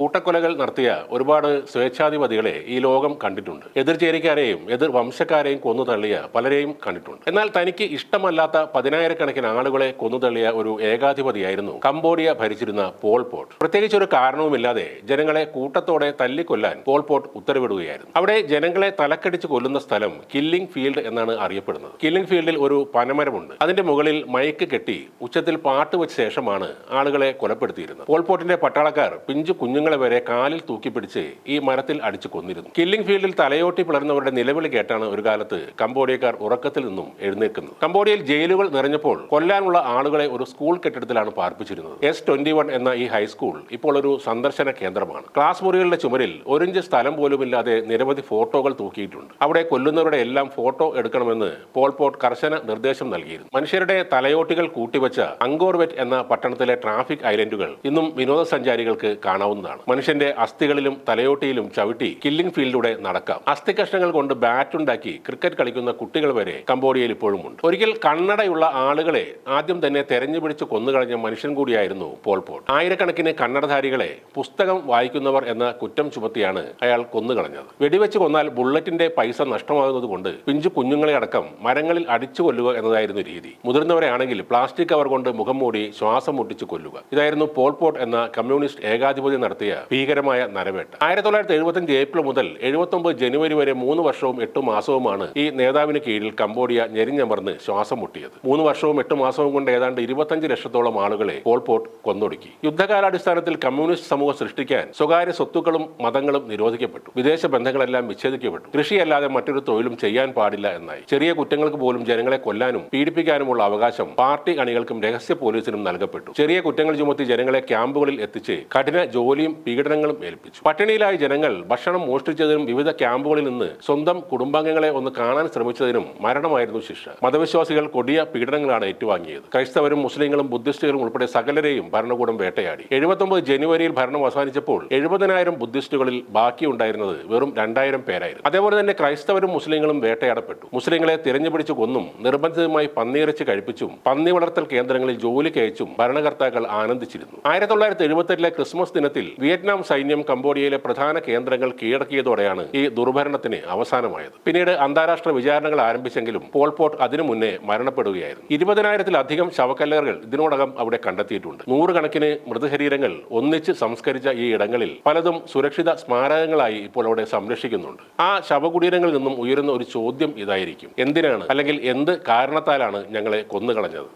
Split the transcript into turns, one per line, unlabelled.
കൂട്ടക്കൊലകൾ നടത്തിയ ഒരുപാട് സ്വേച്ഛാധിപതികളെ ഈ ലോകം കണ്ടിട്ടുണ്ട്. എതിർചേരിക്കാരെയും എതിർ വംശക്കാരെയും കൊന്നു തള്ളിയ പലരെയും കണ്ടിട്ടുണ്ട്. എന്നാൽ തനിക്ക് ഇഷ്ടമല്ലാത്ത പതിനായിരക്കണക്കിന് ആളുകളെ കൊന്നു തള്ളിയ ഒരു ഏകാധിപതിയായിരുന്നു കംബോഡിയ ഭരിച്ചിരുന്ന പോൾ പോട്ട്. പ്രത്യേകിച്ച് ഒരു കാരണവുമില്ലാതെ ജനങ്ങളെ കൂട്ടത്തോടെ തല്ലിക്കൊല്ലാൻ പോൾ പോട്ട് ഉത്തരവിടുകയായിരുന്നു. അവിടെ ജനങ്ങളെ തലക്കടിച്ച് കൊല്ലുന്ന സ്ഥലം കില്ലിംഗ് ഫീൽഡ് എന്നാണ് അറിയപ്പെടുന്നത്. കില്ലിംഗ് ഫീൽഡിൽ ഒരു പനമരമുണ്ട്. അതിന്റെ മുകളിൽ മയക്ക് കെട്ടി ഉച്ചത്തിൽ പാട്ട് വെച്ച ശേഷമാണ് ആളുകളെ കൊലപ്പെടുത്തിയിരുന്നത്. പോൾ പോൾപോട്ടിന്റെ പട്ടാളക്കാർ പിഞ്ചു കുഞ്ഞുങ്ങളെ വരെ കാലിൽ തൂക്കിപ്പിടിച്ച് ഈ മരത്തിൽ അടിച്ചു കൊന്നിരുന്നു. കില്ലിംഗ് ഫീൽഡിൽ തലയോട്ടി പിളർന്നവരുടെ നിലവിളി കേട്ടാണ് ഒരു കാലത്ത് കംബോഡിയക്കാർ ഉറക്കത്തിൽ നിന്നും എഴുന്നേൽക്കുന്നത്. കംബോഡിയയിൽ ജയിലുകൾ നിറഞ്ഞപ്പോൾ കൊല്ലാനുള്ള ആളുകളെ ഒരു സ്കൂൾ കെട്ടിടത്തിലാണ് പാർപ്പിച്ചിരുന്നത്. എസ് ട്വന്റി വൺ എന്ന ഈ ഹൈസ്കൂൾ ഇപ്പോൾ ഒരു സന്ദർശന കേന്ദ്രമാണ്. ക്ലാസ് മുറികളുടെ ചുമരിൽ ഒരിഞ്ച് സ്ഥലം പോലുമില്ലാതെ നിരവധി ഫോട്ടോകൾ തൂക്കിയിട്ടുണ്ട്. അവിടെ കൊല്ലുന്നവരുടെ എല്ലാം ഫോട്ടോ എടുക്കണമെന്ന് പോൾ പോട്ട് കർശന നിർദ്ദേശം നൽകിയിരുന്നു. മനുഷ്യരുടെ തലയോട്ടികൾ കൂട്ടിവെച്ച അങ്കോർവെറ്റ് എന്ന പട്ടണത്തിലെ ട്രാഫിക് ഐലൻഡുകൾ ഇന്നും വിനോദസഞ്ചാരികൾക്ക് കാണാവുന്നതാണ്. മനുഷ്യന്റെ അസ്ഥികളിലും തലയോട്ടിയിലും ചവിട്ടി കില്ലിംഗ് ഫീൽഡിലൂടെ നടക്കാം. അസ്ഥി കഷ്ണങ്ങൾ കൊണ്ട് ബാറ്റ് ഉണ്ടാക്കി ക്രിക്കറ്റ് കളിക്കുന്ന കുട്ടികൾ വരെ കംബോഡിയയിൽ ഇപ്പോഴും ഉണ്ട്. ഒരിക്കൽ കണ്ണടയുള്ള ആളുകളെ ആദ്യം തന്നെ തെരഞ്ഞു പിടിച്ച് കൊന്നുകളഞ്ഞ മനുഷ്യൻ കൂടിയായിരുന്നു പോൾ പോൾപോട്ട് ആയിരക്കണക്കിന് കണ്ണടധാരികളെ പുസ്തകം വായിക്കുന്നവർ എന്ന കുറ്റം ചുമത്തിയാണ് അയാൾ കൊന്നുകളഞ്ഞത്. വെടിവെച്ച് കൊന്നാൽ ബുള്ളറ്റിന്റെ പൈസ നഷ്ടമാകുന്നത് കൊണ്ട് പിഞ്ചു കുഞ്ഞുങ്ങളെ അടക്കം മരങ്ങളിൽ അടിച്ചു കൊല്ലുക എന്നതായിരുന്നു രീതി. മുതിർന്നവരാണെങ്കിൽ പ്ലാസ്റ്റിക് കവർ കൊണ്ട് മുഖം മൂടി ശ്വാസം മുട്ടിച്ച് കൊല്ലുക. ഇതായിരുന്നു പോൾപോട്ട് എന്ന കമ്മ്യൂണിസ്റ്റ് ഏകാധിപതി നടത്തിയ ഭീകരമായ നരവേട്ട. ആയിരത്തി തൊള്ളായിരത്തി എഴുപത്തഞ്ച് ഏപ്രിൽ മുതൽ എഴുപത്തൊമ്പത് ജനുവരി വരെ മൂന്ന് വർഷവും എട്ട് മാസവുമാണ് ഈ നേതാവിന് കീഴിൽ കംബോഡിയ ഞെരിഞ്ഞമർന്ന് ശ്വാസം മുട്ടിയത്. മൂന്ന് വർഷവും എട്ട് മാസവും കൊണ്ട് ഏതാണ്ട് ഇരുപത്തഞ്ച് ലക്ഷത്തോളം ആളുകളെ പോൾപോട്ട് കൊന്നൊടുക്കി. യുദ്ധകാലാടിസ്ഥാനത്തിൽ കമ്മ്യൂണിസ്റ്റ് സമൂഹം സൃഷ്ടിക്കാൻ സ്വകാര്യ സ്വത്തുക്കളും മതങ്ങളും നിരോധിക്കപ്പെട്ടു. വിദേശ ബന്ധങ്ങളെല്ലാം വിച്ഛേദിക്കപ്പെട്ടു. കൃഷിയല്ലാതെ മറ്റൊരു തൊഴിലും ചെയ്യാൻ പാടില്ല എന്നായി. ചെറിയ കുറ്റങ്ങൾക്ക് പോലും ജനങ്ങളെ കൊല്ലാനും പീഡിപ്പിക്കാനുമുള്ള അവകാശം പാർട്ടി അണികൾക്കും രഹസ്യ പോലീസിനും നൽകപ്പെട്ടു. ചെറിയ കുറ്റങ്ങൾ ചുമത്തി ജനങ്ങളെ ക്യാമ്പുകളിൽ എത്തിച്ച് കഠിന ജോലിയും പീഡനങ്ങളും ഏൽപ്പിച്ചു. പട്ടിണിയിലായ ജനങ്ങൾ ഭക്ഷണം മോഷ്ടിച്ചതിനും വിവിധ ക്യാമ്പുകളിൽ നിന്ന് സ്വന്തം കുടുംബാംഗങ്ങളെ ഒന്ന് കാണാൻ ശ്രമിച്ചതിനും മരണമായിരുന്നു ശിക്ഷ. മതവിശ്വാസികൾ കൊടിയ പീഡനങ്ങളാണ് ഏറ്റുവാങ്ങിയത്. ക്രൈസ്തവരും മുസ്ലിങ്ങളും ബുദ്ധിസ്റ്റുകളും ഉൾപ്പെടെ സകലരെയും ഭരണകൂടം വേട്ടയാടി. എഴുപത്തൊമ്പത് ജനുവരിയിൽ ഭരണം അവസാനിച്ചപ്പോൾ എഴുപതിനായിരം ബുദ്ധിസ്റ്റുകളിൽ ബാക്കിയുണ്ടായിരുന്നത് വെറും രണ്ടായിരം പേരായിരുന്നു. അതേപോലെ തന്നെ ക്രൈസ്തവരും മുസ്ലിങ്ങളും വേട്ടയാടപ്പെട്ടു. മുസ്ലിങ്ങളെ തിരഞ്ഞുപിടിച്ചു കൊന്നും നിർബന്ധിതമായി പന്നിയിറച്ചി കഴിപ്പിച്ചും പന്നി വളർത്തൽ കേന്ദ്രങ്ങളിൽ ജോലി കയച്ചും ഭരണകർത്താക്കൾ ആനന്ദിച്ചിരുന്നു. ആയിരത്തി തൊള്ളായിരത്തി എഴുപത്തെട്ടിലെ ക്രിസ്മസ് ദിനത്തിൽ വിയറ്റ്നാം സൈന്യം കംബോഡിയയിലെ പ്രധാന കേന്ദ്രങ്ങൾ കീഴടക്കിയതോടെയാണ് ഈ ദുർഭരണത്തിന് അവസാനമായത്. പിന്നീട് അന്താരാഷ്ട്ര വിചാരണകൾ ആരംഭിച്ചെങ്കിലും പോൾപോട്ട് അതിനു മുന്നേ മരണപ്പെടുകയായിരുന്നു. ഇരുപതിനായിരത്തിലധികം ശവക്കല്ലറുകൾ ഇതിനോടകം അവിടെ കണ്ടെത്തിയിട്ടുണ്ട്. നൂറുകണക്കിന് മൃതശരീരങ്ങൾ ഒന്നിച്ച് സംസ്കരിച്ച ഈ ഇടങ്ങളിൽ പലതും സുരക്ഷിത സ്മാരകങ്ങളായി ഇപ്പോൾ അവിടെ സംരക്ഷിക്കുന്നുണ്ട്. ആ ശവകുടീരങ്ങളിൽ നിന്നും ഉയരുന്ന ഒരു ചോദ്യം ഇതായിരിക്കും. എന്തിനാണ് അല്ലെങ്കിൽ എന്ത് കാരണത്താലാണ് ഞങ്ങളെ കൊന്നുകളഞ്ഞത്?